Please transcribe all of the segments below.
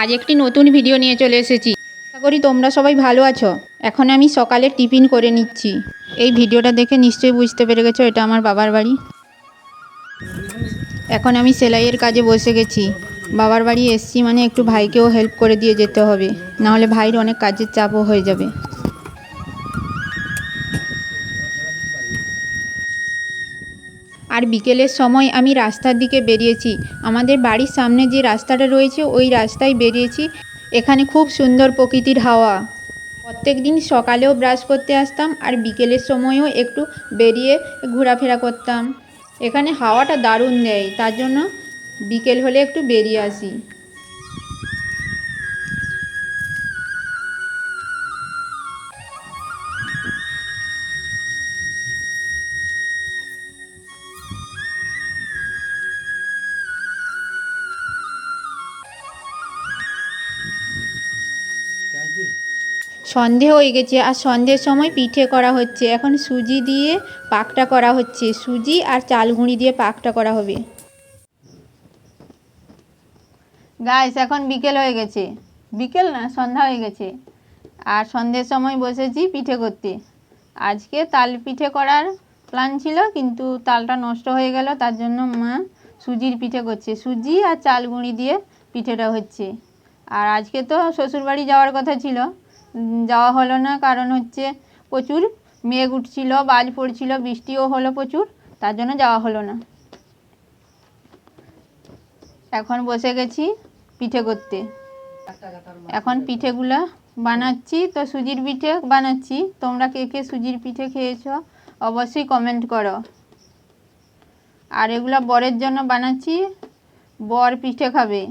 আজ একটি নতুন ভিডিও নিয়ে চলে এসেছি। আশা করি তোমরা সবাই ভালো আছো। এখন আমি সকালে টিফিন করে নিচ্ছি। এই ভিডিওটা দেখে নিশ্চয়ই বুঝতে পেরে গেছো, এটা আমার বাবার বাড়ি। এখন আমি সেলাইয়ের কাজে বসে গেছি। বাবার বাড়ি এসছি মানে একটু ভাইকেও হেল্প করে দিয়ে যেতে হবে। নাহলে ভাইয়ের অনেক কাজের চাপও হয়ে যাবে। আর বিকেলের সময় আমি রাস্তার দিকে বেরিয়েছি। আমাদের বাড়ির সামনে যে রাস্তাটা রয়েছে, ওই রাস্তায় বেরিয়েছি। এখানে খুব সুন্দর প্রকৃতির হাওয়া। প্রত্যেক দিন সকালেও ব্রাশ করতে আসতাম আর বিকেলের সময়ও একটু বেরিয়ে ঘোরাফেরা করতাম। এখানে হাওয়াটা দারুণ দেয়, তার জন্য বিকেল হলে একটু বেরিয়ে আসি। সন্ধে হয়ে গেছে আর সন্ধ্যের সময় পিঠে করা হচ্ছে। এখন সুজি দিয়ে পাকটা করা হচ্ছে। সুজি আর চাল গুঁড়ি দিয়ে পাকটা করা হবে। গাইস এখন বিকেল হয়ে গেছে। বিকেল না, সন্ধ্যা হয়ে গেছে। আর সন্ধ্যের সময় বসেছি পিঠে করতে। আজকে তাল পিঠে করার প্ল্যান ছিল, কিন্তু তালটা নষ্ট হয়ে গেল, তার জন্য মা সুজির পিঠে করছে। সুজি আর চাল গুঁড়ি দিয়ে পিঠেটা হচ্ছে। আর আজকে তো শ্বশুরবাড়ি যাওয়ার কথা ছিল। যাওয়া হলো না। কারণ হচ্ছে প্রচুর মেঘ উঠছিল, বাজ পড়ছিল, বৃষ্টিও হলো প্রচুর, তার জন্য যাওয়া হলো না। এখন বসে গেছি পিঠে করতে। এখন পিঠেগুলো বানাচ্ছি। তো সুজির পিঠে বানাচ্ছি। তোমরা কে কে সুজির পিঠে খেয়েছো অবশ্যই কমেন্ট করো। আর এগুলো বরের জন্য বানাচ্ছি। বর পিঠে খাবে।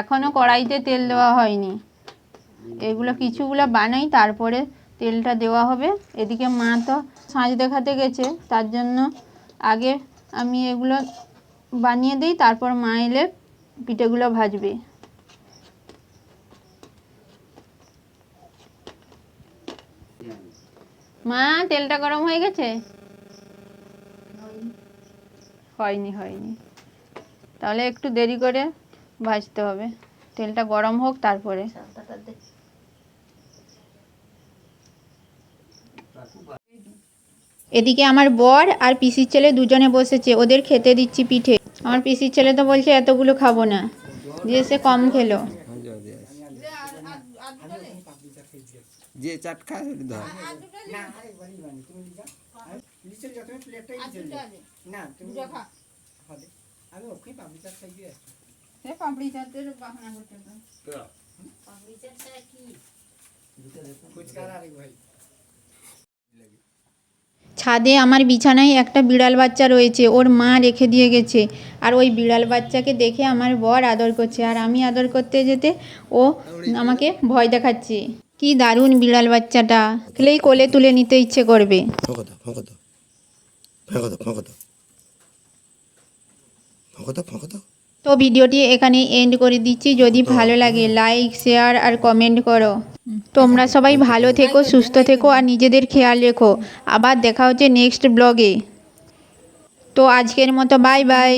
এখনও কড়াইতে তেল দেওয়া হয়নি। এগুলো কিছুগুলো বানাই, তারপরে তেলটা দেওয়া হবে। এদিকে মা তো সাঁজ দেখাতে গেছে, তার জন্য আগে আমি এগুলো বানিয়ে দিই, তারপর মা এলে পিঠেগুলো ভাজবে। মা, তেলটা গরম হয়ে গেছে? হয়নি হয়নি। তাহলে একটু দেরি করে ভাজতে হবে। তেলটা গরম হোক, তারপরে। এদিকে আমার বর আর পিসির ছেলে দুজনে বসেছে ওদের খেতে দিচ্ছি পিঠে। আমার পিসির ছেলে তো বলছে এতগুলো খাব না। যে সে কম খেলো। যে চাট খায় না ছাদে আমার বিছানায় একটা বিড়াল বাচ্চা রয়েছে, ওর মা রেখে দিয়ে গেছে। আর ওই বিড়াল বাচ্চাকে দেখে আমার বর আদর করছে। আর আমি আদর করতে যেতে ও আমাকে ভয় দেখাচ্ছে। কি দারুণ বিড়াল বাচ্চাটা। খেলেই কোলে তুলে নিতে ইচ্ছে করবে। ফাঁকা দাও ফাঁকা দাও। তো ভিডিওটি এখানে এন্ড করে দিচ্ছি। যদি ভালো লাগে লাইক শেয়ার আর কমেন্ট করো। তোমরা সবাই ভালো থেকো, সুস্থ থেকো আর নিজেদের খেয়াল রেখো। আবার দেখা হচ্ছে নেক্সট ব্লগে তো আজকের মতো বাই বাই